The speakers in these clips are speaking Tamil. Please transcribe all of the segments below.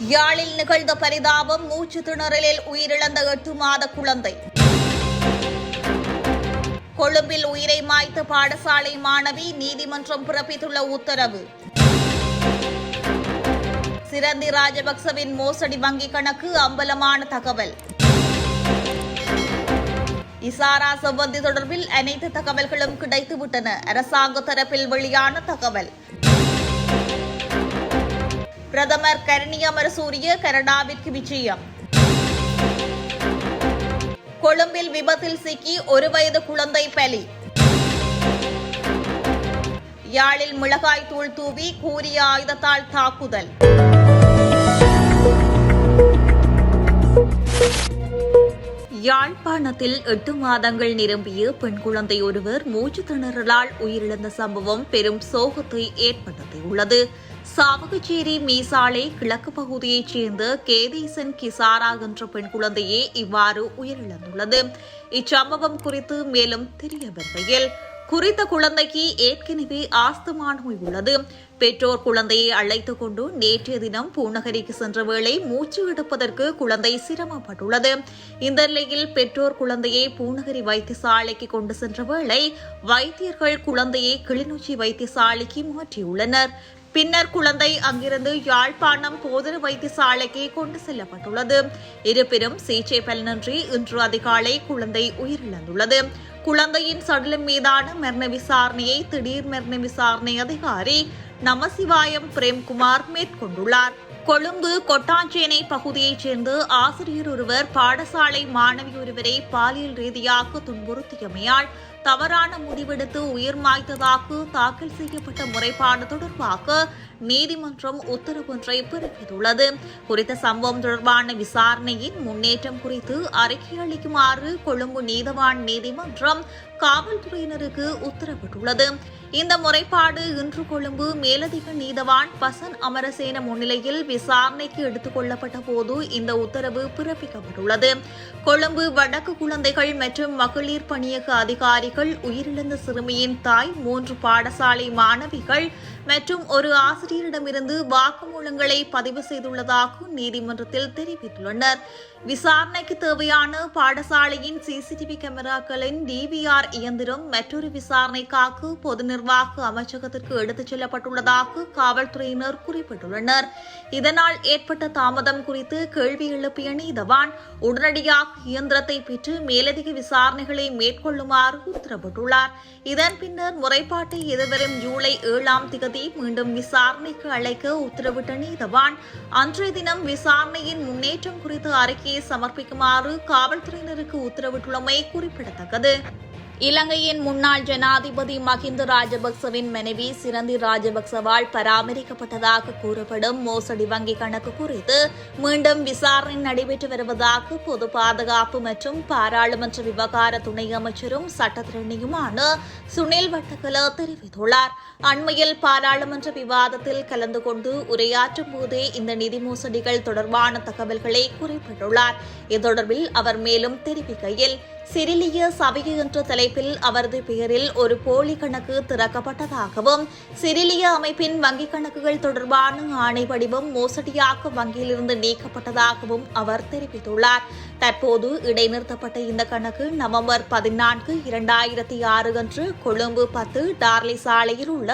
யாழில் நிகழ்ந்த பரிதாபம் மூச்சு திணறலில் உயிரிழந்த எட்டு மாத குழந்தை. கொழும்பில் உயிரை மாய்த்த பாடசாலை மாணவி நீதிமன்றம் பிறப்பித்துள்ள உத்தரவு. சிரந்தி ராஜபக்சவின் மோசடி வங்கிக் கணக்கு அம்பலமான தகவல். இசாரா செவ்வந்தி தொடர்பில் அனைத்து தகவல்களும் கிடைத்துவிட்டன. அரசாங்க தரப்பில் வெளியான தகவல். பிரதமர் கரணி அமரசூரிய கனடாவிற்கு விஜயம். கொழும்பில் விபத்தில் சிக்கி ஒரு வயது குழந்தை பலி. யாழில் மிளகாய் தூள் தூவி கூறிய ஆயுதத்தால் தாக்குதல். யாழ்ப்பாணத்தில் எட்டு மாதங்கள் நிரம்பிய பெண் குழந்தை ஒருவர் மூச்சு திணறலால் உயிரிழந்த சம்பவம் பெரும் சோகத்தை ஏற்படுத்தியுள்ளது. சாவகச்சேரி மீசாலை கிழக்கு பகுதியைச் சேர்ந்த கேதீசன் கிசாரா என்ற பெண் குழந்தையே இவ்வாறு உயிரிழந்துள்ளது. இச்சம்பவம் குறித்து மேலும் தெரிய வருகையில் குறித்த குழந்தைக்கு ஏற்கனவே ஆஸ்துமா நோய் உள்ளது. பெற்றோர் குழந்தையை அழைத்துக் கொண்டு நேற்றைய தினம் பூநகரிக்கு சென்ற வேளை மூச்சு எடுப்பதற்கு குழந்தை சிரமப்பட்டுள்ளது. இந்த நிலையில் பெற்றோர் குழந்தையை பூநகரி வைத்தியசாலைக்கு கொண்டு சென்ற வேளை வைத்தியர்கள் குழந்தையை கிளிநொச்சி வைத்தியசாலைக்கு மாற்றியுள்ளனர். பின்னர் குழந்தை அங்கிருந்து யாழ்ப்பாணம் போதன வைத்தியசாலைக்கு கொண்டு செல்லப்பட்டுள்ளது. இருப்பினும் சிகிச்சை பலனின்றி இன்று அதிகாலை குழந்தை உயிரிழந்துள்ளது. குழந்தையின் சடலம் மீதான மரண விசாரணையை திடீர் மரண விசாரணை அதிகாரி நமசிவாயம் பிரேம்குமார் மேற்கொண்டுள்ளார். கொழும்பு கொட்டாஞ்சேனை பகுதியைச் சேர்ந்த ஆசிரியர் ஒருவர் பாடசாலை மாணவி ஒருவரை பாலியல் ரீதியாக துன்புறுத்தியமையால் தவறான முடிவெடுத்து உயிர் மாய்த்ததாக தாக்கல் செய்யப்பட்ட முறைப்பாடு தொடர்பாக நீதிமன்றம் உத்தரவு ஒன்றை பிறப்பித்துள்ளது. குறித்த சம்பவம் தொடர்பான விசாரணையின் முன்னேற்றம் குறித்து அறிக்கை அளிக்குமாறு கொழும்பு நீதவான் நீதிமன்றம் காவல்துறையினருக்கு உத்தரவிட்டுள்ளது. இந்த முறைப்பாடு இன்று கொழும்பு மேலதிக நீதவான் பசன் அமரசேன முன்னிலையில் விசாரணைக்கு எடுத்துக் கொள்ளப்பட்ட போது இந்த உத்தரவு பிறப்பிக்கப்பட்டுள்ளது. கொழும்பு வடக்கு குழந்தைகள் மற்றும் மகளிர் பணியக அதிகாரிகள் உயிரிழந்த சிறுமியின் தாய் மூன்று பாடசாலை மாணவிகள் மற்றும் ஒரு ஆசிரியரிடமிருந்து வாக்குமூலங்களை பதிவு செய்துள்ளதாக நீதிமன்றத்தில் தெரிவித்துள்ளனர். விசாரணைக்கு தேவையான பாடசாலையின் சிசிடிவி கேமராக்களின் டிவிஆர் இயந்திரம் மற்றொரு விசாரணைக்காக பொது நிர்வாக அமைச்சகத்திற்கு எடுத்துச் செல்லப்பட்டுள்ளதாக காவல்துறையினர் குறிப்பிட்டுள்ளனர். இதனால் ஏற்பட்ட தாமதம் குறித்து கேள்வி எழுப்பிய நீதவான் உடனடியாக இயந்திரத்தை பெற்று மேலதிக விசாரணைகளை மேற்கொள்ளுமாறு உத்தரவிட்டுள்ளார். இதன் பின்னர் முறைப்பாட்டை எதிர்வரும் ஜூலை ஏழாம் திகதி மீண்டும் விசாரணைக்கு அழைக்க உத்தரவிட்ட நீதவான் அன்றைய தினம் விசாரணையின் முன்னேற்றம் குறித்து அறிக்கையை சமர்ப்பிக்குமாறு காவல்துறையினருக்கு உத்தரவிட்டுள்ளமை குறிப்பிடத்தக்கது. இலங்கையின் முன்னாள் ஜனாதிபதி மஹிந்த ராஜபக்சவின் மனைவி சிரந்தி ராஜபக்சவால் பராமரிக்கப்பட்டதாக கூறப்படும் மோசடி வங்கி கணக்கு குறித்து மீண்டும் விசாரணை நடைபெற்று வருவதாக பொது பாதுகாப்பு மற்றும் பாராளுமன்ற விவகார துணை அமைச்சரும் சட்டத்திரணியுமான சுனில் வட்டக்கல தெரிவித்துள்ளார். அண்மையில் பாராளுமன்ற விவாதத்தில் கலந்து கொண்டு உரையாற்றும் போதே இந்த நிதி மோசடிகள் தொடர்பான தகவல்களை குறிப்பிட்டுள்ளார். இது தொடர்பில் அவர் மேலும் தெரிவிக்கையில் சிறிலிய சபை என்ற தலைப்பில் அவரது பெயரில் ஒரு போலி கணக்கு திறக்கப்பட்டதாகவும் சிறிலிய அமைப்பின் வங்கிக் கணக்குகள் தொடர்பான ஆணை வடிவம் மோசடியாக வங்கியிலிருந்து நீக்கப்பட்டதாகவும் அவர் தெரிவித்துள்ளார். தற்போது இடைநிறுத்தப்பட்ட இந்த கணக்கு நவம்பர் பதினான்கு இரண்டாயிரத்தி ஆறு அன்று கொழும்பு பத்து டார்லி சாலையில் உள்ள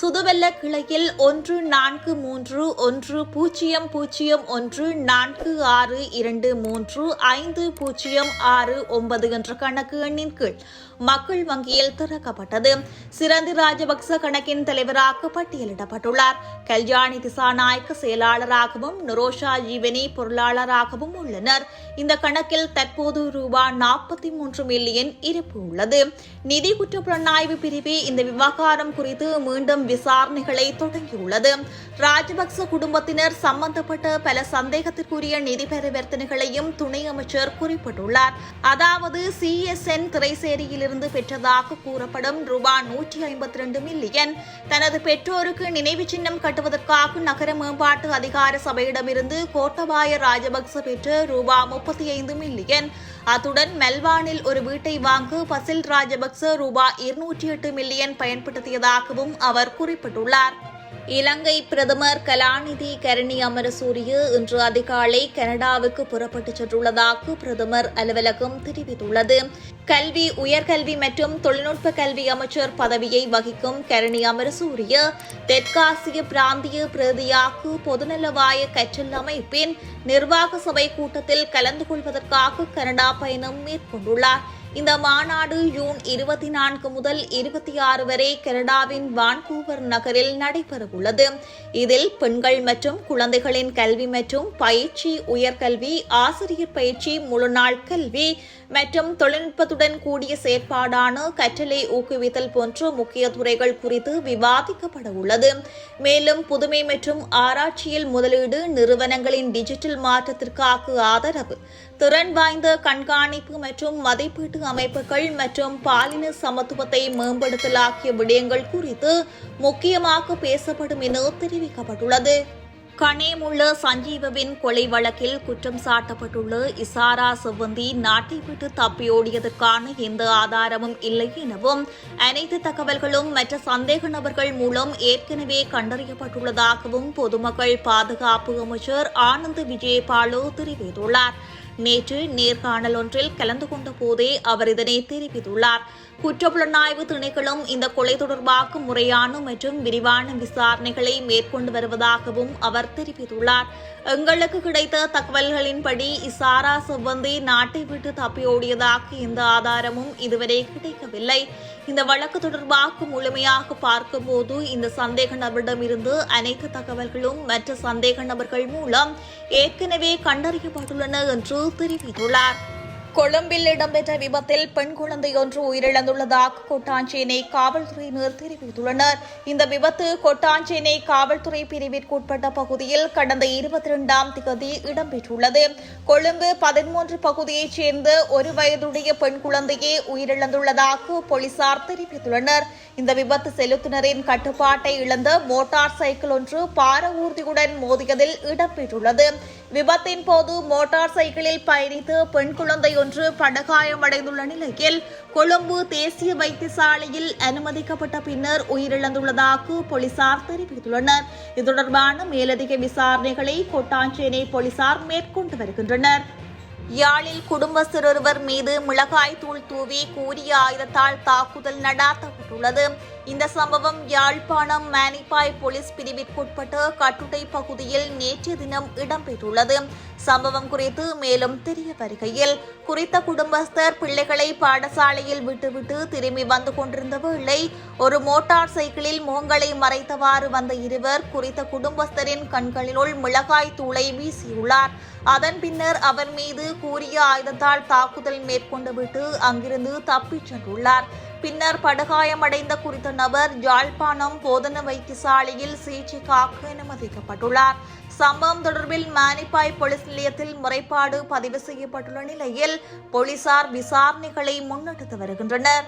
சுதுவெல்ல கிளையில் ஒன்று நான்கு மூன்று ஒன்று பூஜ்ஜியம் பூஜ்ஜியம் ஒன்று நான்கு ஆறு இரண்டு மூன்று ஐந்து பூஜ்ஜியம் ஆறு ஒன்பது என்ற கணக்கு எண்ணின் கீழ் மக்கள் வங்கியில் திறக்கப்பட்டது. சிறந்த ராஜபக்ச கணக்கின் தலைவராக பட்டியலிடப்பட்டுள்ளார். கல்யாணி திசாநாயக்க செயலாளராகவும் நுரோஷா ஜீவனி பொருளாளராகவும் உள்ளனர். இந்த கணக்கில் தற்போது ரூபாய் நாற்பத்தி மூன்று மில்லியன் இருப்பு உள்ளது. நிதி குற்ற புலனாய்வு பிரிவு இந்த விவகாரம் குறித்து மீண்டும் விசாரணைகளை தொடங்கியுள்ளது. ராஜபக்ச குடும்பத்தினர் சம்பந்தப்பட்ட பல சந்தேகத்திற்குரிய நிதி பரிவர்த்தனைகளையும் துணை அமைச்சர் குறிப்பிட்டுள்ளார். அதாவது சிஎஸ்என் திரைசேரியிலிருந்து பெற்றதாக கூறப்படும் ரூபாய் நூற்றி ஐம்பத்தி ரெண்டு மில்லியன் தனது பெற்றோருக்கு நினைவு சின்னம் கட்டுவதற்காக நகர மேம்பாட்டு அதிகார சபையிடமிருந்து கோட்டபாய ராஜபக்ச பெற்ற ரூபாய் முப்பத்தி ஐந்து மில்லியன். அத்துடன் மெல்வானில் ஒரு வீட்டை வாங்க பசில் ராஜபக்ச ரூபாய் இருநூற்றி எட்டு மில்லியன் பயன்படுத்தியதாகவும் அவர் குறிப்பிட்டுள்ளார். இலங்கை பிரதமர் கலாநிதி கரணி அமரசூரிய இன்று அதிகாலை கனடாவுக்கு புறப்பட்டுச் சென்றுள்ளதாக பிரதமர் அலுவலகம் தெரிவித்துள்ளது. கல்வி உயர்கல்வி மற்றும் தொழில்நுட்ப கல்வி அமைச்சர் பதவியை வகிக்கும் கரணி அமரசூரிய தெற்காசிய பிராந்திய பிரதியாக பொதுநலவாய கற்றல் அமைப்பின் நிர்வாக சபை கூட்டத்தில் கலந்து கொள்வதற்காக கனடா பயணம் மேற்கொண்டுள்ளார். இந்த மாநாடு ஜூன் இருபத்தி நான்கு முதல் இருபத்தி ஆறு வரை கனடாவின் வான்கூவர் நகரில் நடைபெறவுள்ளது. இதில் பெண்கள் மற்றும் குழந்தைகளின் கல்வி மற்றும் பயிற்சி உயர்கல்வி ஆசிரியர் பயிற்சி முழுநாள் கல்வி மற்றும் தொழில்நுட்பத்துடன் கூடிய செயற்பாடான கற்றலை ஊக்குவித்தல் போன்ற முக்கிய துறைகள் குறித்து விவாதிக்கப்பட உள்ளது மேலும் புதுமை மற்றும் ஆராய்ச்சியில் முதலீடு நிறுவனங்களின் டிஜிட்டல் மாற்றத்திற்காக ஆதரவு திறன் வாய்ந்த கண்காணிப்பு மற்றும் மதிப்பீட்டு அமைப்புகள் மற்றும் பாலின சமத்துவத்தை மேம்படுத்தல் ஆகிய விடயங்கள் குறித்து முக்கியமாக பேசப்படும் என தெரிவிக்கப்பட்டுள்ளது. கனேமுள்ள சஞ்சீவவின் கொலை வழக்கில் குற்றம் சாட்டப்பட்டுள்ள இசாரா செவ்வந்தி நாட்டை விட்டு தப்பியோடியதற்கான எந்த ஆதாரமும் இல்லை எனவும் அனைத்து தகவல்களும் மற்ற சந்தேக நபர்கள் மூலம் ஏற்கனவே கண்டறியப்பட்டுள்ளதாகவும் பொதுமக்கள் பாதுகாப்பு அமைச்சர் ஆனந்த் விஜயபாலு தெரிவித்துள்ளார். நேற்று நேர்காணல் ஒன்றில் கலந்து கொண்ட போதே அவர் இதனை தெரிவித்துள்ளார். குற்றப்புலனாய்வு திணைக்களம் இந்த கொலை தொடர்பாக முறையான மற்றும் விரிவான விசாரணைகளை மேற்கொண்டு வருவதாகவும் அவர் தெரிவித்துள்ளார். எங்களுக்கு கிடைத்த தகவல்களின்படி இசாரா செவ்வந்தி நாட்டை விட்டு தப்பியோடியதாக எந்த ஆதாரமும் இதுவரை கிடைக்கவில்லை. இந்த வழக்கு தொடர்பாக முழுமையாக பார்க்கும்போது இந்த சந்தேக நபரிடமிருந்து அனைத்து தகவல்களும் மற்ற சந்தேக நபர்கள் மூலம் ஏற்கனவே கண்டறியப்பட்டுள்ளன என்று தெரிவித்துள்ளார். கொழும்பில் இடம்பெற்ற விபத்தில் பெண் குழந்தை ஒன்று உயிரிழந்துள்ளதாக கொட்டாஞ்சேனை காவல்துறையினர் தெரிவித்துள்ளனர். இந்த விபத்து கொட்டாஞ்சேனை காவல்துறை பிரிவிற்குட்பட்ட பகுதியில் கடந்த இருபத்தி இரண்டாம் திகதி இடம்பெற்றுள்ளது. கொழும்பு பதிமூன்று பகுதியைச் சேர்ந்த ஒரு வயதுடைய பெண் குழந்தையே உயிரிழந்துள்ளதாக போலீசார் தெரிவித்துள்ளனர். இந்த விபத்து செலுத்தினரின் கட்டுப்பாட்டை இழந்த மோட்டார் சைக்கிள் ஒன்று பார ஊர்தியுடன் மோதியதில் இடம்பெற்றுள்ளது. விபத்தின் போது மோட்டார் சைக்கிளில் பயணித்து பெண் குழந்தை ஒன்று படுகாயமடைந்துள்ள நிலையில் கொழும்பு தேசிய வைத்தியசாலையில் அனுமதிக்கப்பட்ட பின்னர் உயிரிழந்துள்ளதாக போலீசார் தெரிவித்துள்ளனர். இது தொடர்பான மேலதிக விசாரணைகளை கொட்டாஞ்சேனை போலீசார் மேற்கொண்டு வருகின்றனர். யாழில் குடும்பஸ்தர் ஒருவர் மீது மிளகாய் தூள் தூவி கூறிய ஆயுதத்தால் தாக்குதல் நடாத்தப்பட்டுள்ளது. இந்த சம்பவம் யாழ்ப்பாணம் மேனிப்பாய் போலீஸ் பிரிவிற்குட்பட்ட கட்டுடை பகுதியில் நேற்றைய தினம் இடம்பெற்றுள்ளது. சம்பவம் குறித்து மேலும் தெரிய வருகையில் குறித்த குடும்பஸ்தர் பிள்ளைகளை பாடசாலையில் விட்டுவிட்டு திரும்பி வந்து கொண்டிருந்த வேளை ஒரு மோட்டார் சைக்கிளில் முகங்களை மறைத்தவாறு வந்த இருவர் குறித்த குடும்பஸ்தரின் கண்களினுள் மிளகாய் தூளை வீசியுள்ளார். அதன் பின்னர் அவர் மீது கூறிய ஆயுதத்தால் தாக்குதல் மேற்கொண்டு விட்டு அங்கிருந்து தப்பிச் சென்றுள்ளார். பின்னர் படுகாயமடைந்த குறித்த நபர் யாழ்ப்பாணம் போதன வைத்தியசாலையில் சிகிச்சைக்காக அனுமதிக்கப்பட்டுள்ளார். சம்பவம் தொடர்பில் மானிப்பாய் போலீஸ் நிலையத்தில் முறைப்பாடு பதிவு செய்யப்பட்டுள்ள நிலையில் போலீசார் விசாரணைகளை முன்னெடுத்து வருகின்றனர்.